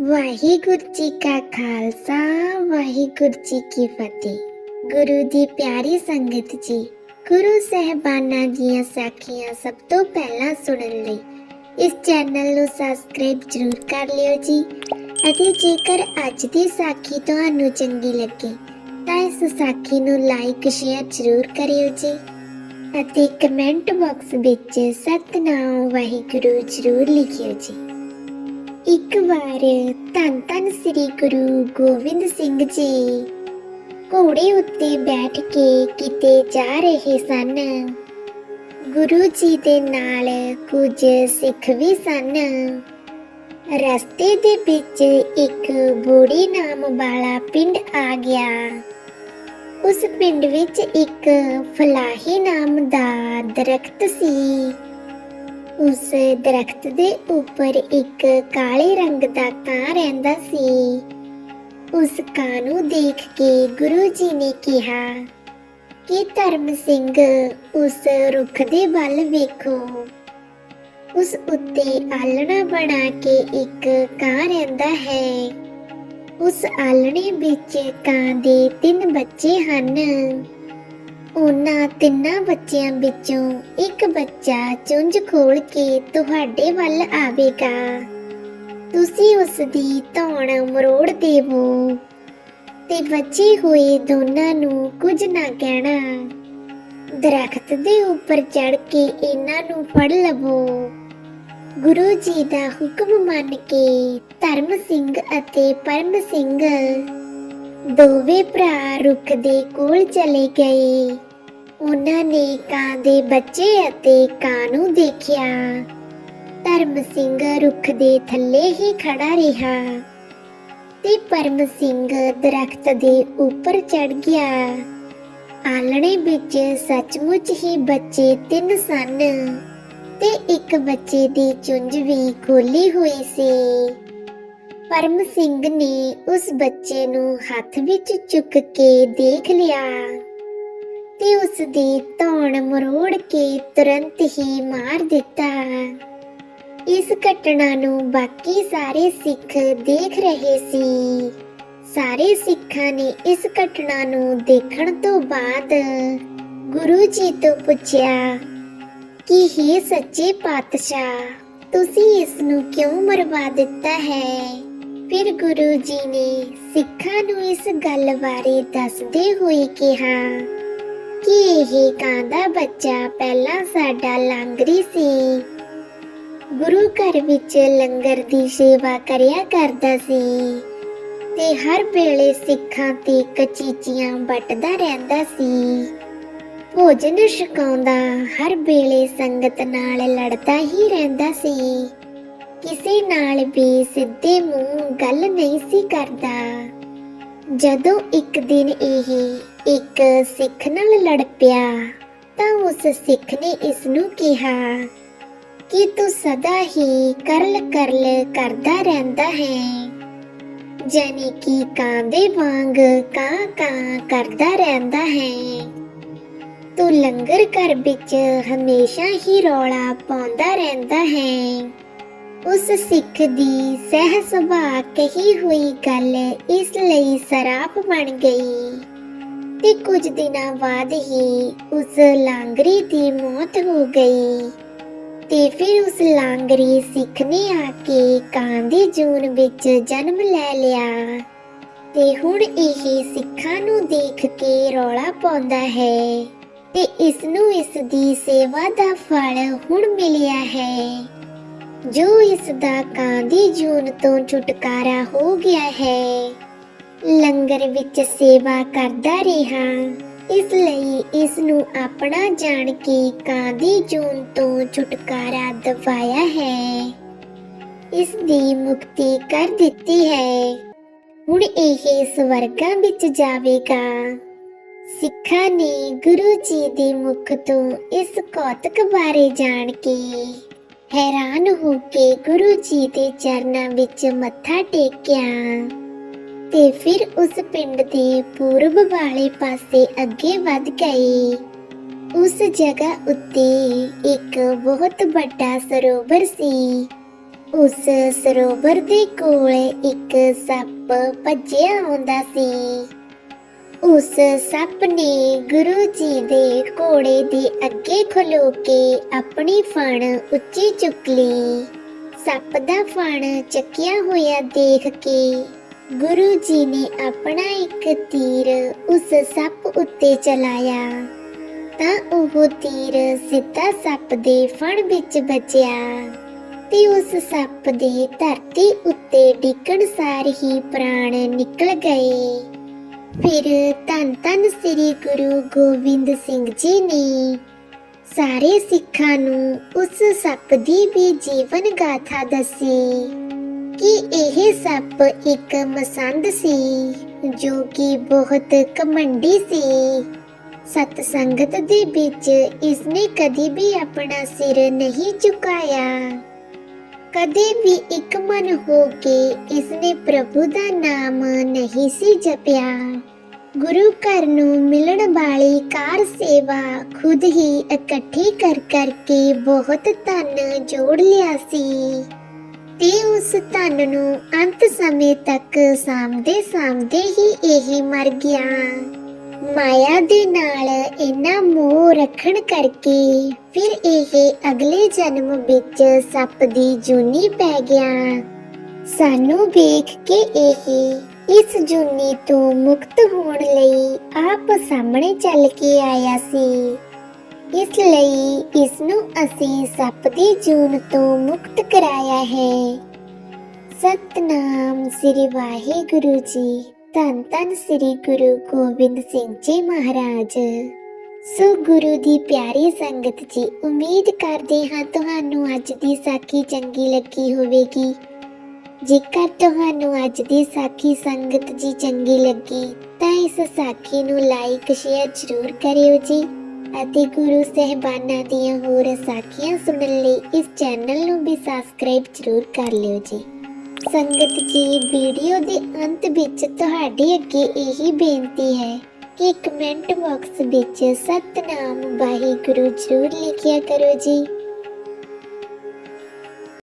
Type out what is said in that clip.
ਵਾਹਿਗੁਰੂ ਜੀ ਕਾ ਖਾਲਸਾ, ਵਾਹਿਗੁਰੂ ਜੀ ਕੀ ਫਤਿਹ। ਗੁਰੂ ਦੀ ਪਿਆਰੀ ਸੰਗਤ ਜੀ, ਗੁਰੂ ਸਹਿਬਾਨਾਂ ਦੀਆਂ ਸਾਖੀਆਂ ਸਭ ਤੋਂ ਪਹਿਲਾਂ ਸੁਣਨ ਲਈ ਇਸ ਚੈਨਲ ਨੂੰ ਸਬਸਕ੍ਰਾਈਬ ਜ਼ਰੂਰ ਕਰ ਲਿਓ ਜੀ ਅਤੇ ਜੇਕਰ ਅੱਜ ਦੀ ਸਾਖੀ ਤੁਹਾਨੂੰ ਚੰਗੀ ਲੱਗੇ, ਤਾਂ ਇਸ ਸਾਖੀ ਨੂੰ ਲਾਈਕ ਸ਼ੇਅਰ ਜ਼ਰੂਰ ਕਰਿਓ ਜੀ ਅਤੇ ਕਮੈਂਟ ਬਾਕਸ ਵਿੱਚ ਸਤਨਾਮ ਵਾਹਿਗੁਰੂ ਜ਼ਰੂਰ ਲਿਖਿਓ ਜੀ। ਇੱਕ ਵਾਰ ਧੰਨ ਧੰਨ ਸ੍ਰੀ ਗੁਰੂ ਗੋਬਿੰਦ ਸਿੰਘ ਜੀ ਘੋੜੇ ਉੱਤੇ ਬੈਠ ਕੇ ਕਿਤੇ ਜਾ ਰਹੇ ਸਨ। ਗੁਰੂ ਜੀ ਦੇ ਨਾਲ ਕੁਝ ਸਿੱਖ ਵੀ ਸਨ। ਰਸਤੇ ਦੇ ਵਿੱਚ ਇੱਕ ਬੋੜੀ ਨਾਮ ਵਾਲਾ ਪਿੰਡ ਆ ਗਿਆ। ਉਸ ਪਿੰਡ ਵਿੱਚ ਇੱਕ ਫਲਾਹੀ ਨਾਮ ਦਾ ਦਰਖਤ ਸੀ। ਉਸ ਦਰਖਤ ਦੇ ਉੱਪਰ ਇੱਕ ਕਾਲੇ ਰੰਗ ਦਾ ਕਾਂ ਰਹਿੰਦਾ ਸੀ। ਉਸ ਕਾਂ ਨੂੰ ਦੇਖ ਕੇ ਗੁਰੂ ਜੀ ਨੇ ਕਿਹਾ, ਕਿ ਧਰਮ ਸਿੰਘ, ਉਸ ਰੁੱਖ ਦੇ ਵੱਲ ਵੇਖੋ। ਉਸ ਉੱਤੇ ਆਲਣਾ ਬਣਾ ਕੇ ਇੱਕ ਕਾਂ ਰਹਿੰਦਾ ਹੈ। ਉਸ ਆਲਣੇ ਵਿੱਚ ਕਾਂ ਦੇ ਤਿੰਨ ਬੱਚੇ ਹਨ। ਉਹਨਾਂ ਤਿੰਨਾਂ ਬੱਚਿਆਂ ਵਿੱਚੋਂ ਇੱਕ ਬੱਚਾ ਚੁੰਝ ਖੋਲ ਕੇ ਤੁਹਾਡੇ ਵੱਲ ਆਵੇਗਾ। ਤੁਸੀਂ ਉਸ ਦੀ ਧੌਣ ਮਰੋੜ ਦੇਵੋ ਤੇ ਬਚੇ ਹੋਏ ਦੋਨਾਂ ਨੂੰ ਕੁਝ ਨਾ ਕਹਿਣਾ। ਦਰਖਤ ਦੇ ਉੱਪਰ ਚੜ ਕੇ ਇਹਨਾਂ ਨੂੰ ਫੜ ਲਵੋ। ਗੁਰੂ ਜੀ ਦਾ ਹੁਕਮ ਮੰਨ ਕੇ ਧਰਮ ਸਿੰਘ ਅਤੇ ਪਰਮ ਸਿੰਘ ਦੋਵੇਂ ਭਰਾ ਰੁੱਖ ਦੇ ਕੋਲ ਚਲੇ ਗਏ। ਉਹਨਾਂ ਨੇ ਕਾਂ ਦੇ ਬੱਚੇ ਅਤੇ ਕਾਂ ਨੂੰ ਦੇਖਿਆ। ਧਰਮ ਸਿੰਘ ਰੁੱਖ ਦੇ ਥੱਲੇ ਹੀ ਖੜਾ ਰਿਹਾ ਤੇ ਪਰਮ ਸਿੰਘ ਦਰਖਤ ਦੇ ਉੱਪਰ ਚੜ ਗਿਆ। ਆਲਣੇ ਵਿੱਚ ਸੱਚਮੁੱਚ ਹੀ ਬੱਚੇ ਤਿੰਨ ਸਨ ਤੇ ਇੱਕ ਬੱਚੇ ਦੀ ਚੁੰਝ ਵੀ ਖੋਲੀ ਹੋਈ ਸੀ। ਪਰਮ ਸਿੰਘ ਨੇ ਉਸ ਬੱਚੇ ਨੂੰ ਹੱਥ ਵਿੱਚ ਚੁੱਕ ਕੇ ਦੇਖ ਲਿਆ ਤੇ ਉਸ ਦੀ ਧੌਣ ਮਰੋੜ ਕੇ ਤੁਰੰਤ ਹੀ ਮਾਰ ਦਿੱਤਾ। ਇਸ ਘਟਨਾ ਨੂੰ ਬਾਕੀ ਸਾਰੇ ਸਿੱਖ ਦੇਖ ਰਹੇ ਸੀ। ਸਾਰੇ ਸਿੱਖਾਂ ਨੇ ਇਸ ਘਟਨਾ ਨੂੰ ਦੇਖਣ ਤੋਂ ਬਾਅਦ ਗੁਰੂ ਜੀ ਤੋਂ ਪੁੱਛਿਆ ਕਿ हे ਸੱਚੇ ਪਾਤਸ਼ਾਹ, ਤੁਸੀਂ ਇਸ ਨੂੰ ਕਿਉਂ ਮਰਵਾ ਦਿੱਤਾ ਹੈ? ਫਿਰ ਗੁਰੂ ਜੀ ਨੇ ਸਿੱਖਾਂ ਨੂੰ ਇਸ ਗੱਲ ਬਾਰੇ ਦੱਸਦੇ ਹੋਏ ਕਿਹਾ ਕਿ ਇਹ ਕਾਂਦਾ ਬੱਚਾ ਪਹਿਲਾਂ ਸਾਡਾ ਲਾਂਗਰੀ ਸੀ। ਗੁਰੂ ਘਰ ਵਿੱਚ ਲੰਗਰ ਦੀ ਸੇਵਾ ਕਰਿਆ ਕਰਦਾ ਸੀ ਤੇ ਹਰ ਵੇਲੇ ਸਿੱਖਾਂ ਤੇ ਕਚੀਚੀਆਂ ਵੱਟਦਾ ਰਹਿੰਦਾ ਸੀ। ਭੋਜਨ ਛਕਾਉਂਦਾ, ਹਰ ਵੇਲੇ ਸੰਗਤ ਨਾਲ ਲੜਦਾ ਹੀ ਰਹਿੰਦਾ ਸੀ। ਕਿਸੇ ਨਾਲ ਵੀ ਸਿੱਧੇ ਮੂੰਹ ਗੱਲ ਨਹੀਂ ਸੀ ਕਰਦਾ। ਜਦੋਂ ਇੱਕ ਦਿਨ ਇਹ ਇੱਕ ਸਿੱਖ ਨਾਲ ਲੜ ਪਿਆ, ਤਾਂ ਉਸ ਸਿੱਖ ਨੇ ਇਸ ਨੂੰ ਕਿਹਾ ਕਿ ਤੂੰ ਸਦਾ ਹੀ ਕਰਲ ਕਰਲ ਕਰਦਾ ਰਹਿੰਦਾ ਹੈ ਜਾਨੀ ਕਿ ਕਾਂ ਦੇ ਵਾਂਗ ਕਾਂ ਕਾਂ ਕਰਦਾ ਰਹਿੰਦਾ ਹੈ। ਤੂੰ ਲੰਗਰ ਘਰ ਵਿੱਚ ਹਮੇਸ਼ਾ ਹੀ ਰੌਲਾ ਪਾਉਂਦਾ ਰਹਿੰਦਾ ਹੈ। ਉਸ ਸਿੱਖ ਦੀ ਸਹਿ ਸੁਭਾਅ ਕਹੀ ਹੋਈ ਗੱਲ ਇਸ ਲਈ ਸਰਾਪ ਬਣ ਗਈ। ਤੇ ਕੁਝ ਦਿਨਾਂ ਬਾਅਦ ਹੀ ਉਸ ਲਾਂਗਰੀ ਦੀ ਮੌਤ ਹੋ ਗਈ। ਤੇ ਫਿਰ ਉਸ ਲਾਂਗਰੀ ਸਿੱਖ ਨੇ ਆ ਕੇ ਕਾਂ ਦੀ ਜੂਨ ਵਿੱਚ ਜਨਮ ਲੈ ਲਿਆ। ਤੇ ਹੁਣ ਇਹ ਸਿੱਖਾਂ ਨੂੰ ਦੇਖ ਕੇ ਰੌਲਾ ਪਾਉਂਦਾ ਹੈ। ਤੇ ਇਸ ਨੂੰ ਇਸ ਦੀ ਸੇਵਾ ਦਾ ਫਲ ਹੁਣ ਮਿਲਿਆ ਹੈ। ਜੋ ਇਸ ਦਾ ਕਾਂ ਜੂਨ ਤੋਂ ਛੁਟਕਾਰਾ ਹੋ ਗਿਆ ਹੈ। ਲੰਗਰ ਵਿੱਚ ਸੇਵਾ ਕਰਦਾ ਰਿਹਾ। ਇਸ ਲਈ ਇਸ ਨੂੰ ਆਪਣਾ ਜਾਣ ਕੇ ਕਾਂ ਦੀ ਜੂਨ ਤੋਂ ਛੁਟਕਾਰਾ ਦਿਵਾਇਆ ਹੈ। ਇਸ ਦੀ ਮੁਕਤੀ ਕਰ ਦਿੱਤੀ ਹੈ। ਹੁਣ ਇਹ ਸਵਰਗਾਂ ਵਿੱਚ ਜਾਵੇਗਾ। ਸਿੱਖਾਂ ਨੇ ਗੁਰੂ ਜੀ ਦੇ ਮੁਖ ਤੋਂ ਇਸ ਕੌਤਕ ਬਾਰੇ ਜਾਣ ਕੇ ਹੈਰਾਨ ਹੋ ਕੇ ਗੁਰੂ ਜੀ ਦੇ ਚਰਨਾਂ ਵਿੱਚ ਮੱਥਾ ਟੇਕਿਆ ਤੇ ਫਿਰ ਉਸ ਪਿੰਡ ਦੇ ਪੂਰਬ ਵਾਲੇ ਪਾਸੇ ਅੱਗੇ ਵੱਧ ਗਏ। ਉਸ ਜਗ੍ਹਾ ਉੱਤੇ ਇੱਕ ਬਹੁਤ ਵੱਡਾ ਸਰੋਵਰ ਸੀ। ਉਸ ਸਰੋਵਰ ਦੇ ਕੋਲ ਇੱਕ ਸੱਪ ਭੱਜਿਆ ਆਉਂਦਾ ਸੀ। ਉਸ ਸੱਪ ਨੇ ਗੁਰੂ ਜੀ ਦੇ ਘੋੜੇ ਦੇ ਅੱਗੇ ਖਲੋ ਕੇ ਆਪਣੀ ਫਣ ਉੱਚੀ ਚੁੱਕ ਲਈ। ਸੱਪ ਦਾ ਫਣ ਚੱਕਿਆ ਹੋਇਆ ਦੇਖ ਕੇ ਗੁਰੂ ਜੀ ਨੇ ਆਪਣਾ ਇੱਕ ਤੀਰ ਉਸ ਸੱਪ ਉੱਤੇ ਚਲਾਇਆ। ਤਾਂ ਉਹ ਤੀਰ ਸਿੱਧਾ ਸੱਪ ਦੇ ਫਣ ਵਿੱਚ ਵੱਜਿਆ ਤੇ ਉਸ ਸੱਪ ਦੇ ਧਰਤੀ ਉੱਤੇ ਡਿੱਗਣ ਸਾਰ ਹੀ ਪ੍ਰਾਣ ਨਿਕਲ ਗਏ। ਫਿਰ ਧੰਨ ਧੰਨ ਸ੍ਰੀ ਗੁਰੂ ਗੋਬਿੰਦ ਸਿੰਘ ਜੀ ਨੇ ਸਾਰੇ ਸਿੱਖਾਂ ਨੂੰ ਉਸ ਸੱਪ ਦੀ ਵੀ ਜੀਵਨ ਗਾਥਾ ਦੱਸੀ ਕਿ ਇਹ ਸੱਪ ਇੱਕ ਮਸੰਦ ਸੀ, ਜੋ ਕਿ ਬਹੁਤ ਕਮੰਡੀ ਸੀ। ਸਤ ਸੰਗਤ ਦੇ ਵਿੱਚ ਇਸਨੇ ਕਦੀ ਵੀ ਆਪਣਾ ਸਿਰ ਨਹੀਂ ਝੁਕਾਇਆ। ਕਦੇ ਵੀ ਇੱਕ ਮਨ ਹੋ ਕੇ ਇਸਨੇ ਪ੍ਰਭੂ ਦਾ ਨਾਮ ਨਹੀਂ ਸੀ ਜਪਿਆ। ਗੁਰੂ ਘਰ ਨੂੰ ਮਿਲਣ ਵਾਲੀ ਕਾਰ ਸੇਵਾ ਖੁਦ ਹੀ ਇਕੱਠੀ ਕਰ ਕਰਕੇ ਬਹੁਤ ਧਨ ਜੋੜ ਲਿਆ ਸੀ। ਤੇ ਉਸ ਧਨ ਨੂੰ ਅੰਤ ਸਮੇਂ ਤੱਕ ਸਾਂਭਦੇ ਸਾਂਭਦੇ ਹੀ ਇਹ ਮਰ ਗਿਆ। ਮਾਇਆ ਦੇ ਨਾਲ ਇਹਨਾਂ ਮੋਹ ਰੱਖਣ ਕਰਕੇ ਫਿਰ ਇਹ ਅਗਲੇ ਜਨਮ ਵਿੱਚ ਸੱਪ ਦੀ ਜੂਨੀ ਪੈ ਗਿਆ। ਸਾਨੂੰ ਵੇਖ ਕੇ ਇਹ ਇਸ ਜੂਨੀ ਤੋਂ ਮੁਕਤ ਹੋਣ ਲਈ ਆਪ ਸਾਹਮਣੇ ਚੱਲ ਕੇ ਆਇਆ ਸੀ। ਇਸ ਲਈ ਇਸ ਨੂੰ ਅਸੀਂ ਸੱਪ ਦੀ ਜੂਨ ਤੋਂ ਮੁਕਤ ਕਰਾਇਆ ਹੈ। ਸਤਨਾਮ ਸ੍ਰੀ ਵਾਹਿਗੁਰੂ ਜੀ ਧੰਨ ਧੰਨ ਸ੍ਰੀ ਗੁਰੂ ਗੋਬਿੰਦ ਸਿੰਘ ਜੀ ਮਹਾਰਾਜ। ਸੋ ਗੁਰੂ ਦੀ ਪਿਆਰੀ ਸੰਗਤ ਜੀ, ਉਮੀਦ ਕਰਦੇ ਹਾਂ ਤੁਹਾਨੂੰ ਅੱਜ ਦੀ ਸਾਖੀ ਚੰਗੀ ਲੱਗੀ ਹੋਵੇਗੀ। ਜੇਕਰ ਤੁਹਾਨੂੰ ਅੱਜ ਦੀ ਸਾਖੀ ਸੰਗਤ ਜੀ ਚੰਗੀ ਲੱਗੀ, ਤਾਂ ਇਸ ਸਾਖੀ ਨੂੰ ਲਾਈਕ ਸ਼ੇਅਰ ਜ਼ਰੂਰ ਕਰਿਓ ਜੀ ਅਤੇ ਗੁਰੂ ਸਹਿਬਾਨਾਂ ਦੀਆਂ ਹੋਰ ਸਾਖੀਆਂ ਸੁਣਨ ਲਈ ਇਸ ਚੈਨਲ ਨੂੰ ਵੀ ਸਬਸਕ੍ਰਾਈਬ ਜ਼ਰੂਰ ਕਰ ਲਿਓ ਜੀ। ਸੰਗਤ ਜੀ, ਵੀਡੀਓ ਦੇ ਅੰਤ ਵਿੱਚ ਤੁਹਾਡੇ ਅੱਗੇ ਇਹੀ ਬੇਨਤੀ ਹੈ ਕਿ ਕਮੈਂਟ ਬਾਕਸ ਵਿੱਚ ਸਤਨਾਮ ਵਾਹਿਗੁਰੂ ਜ਼ਰੂਰ ਲਿਖਿਆ ਕਰੋ ਜੀ।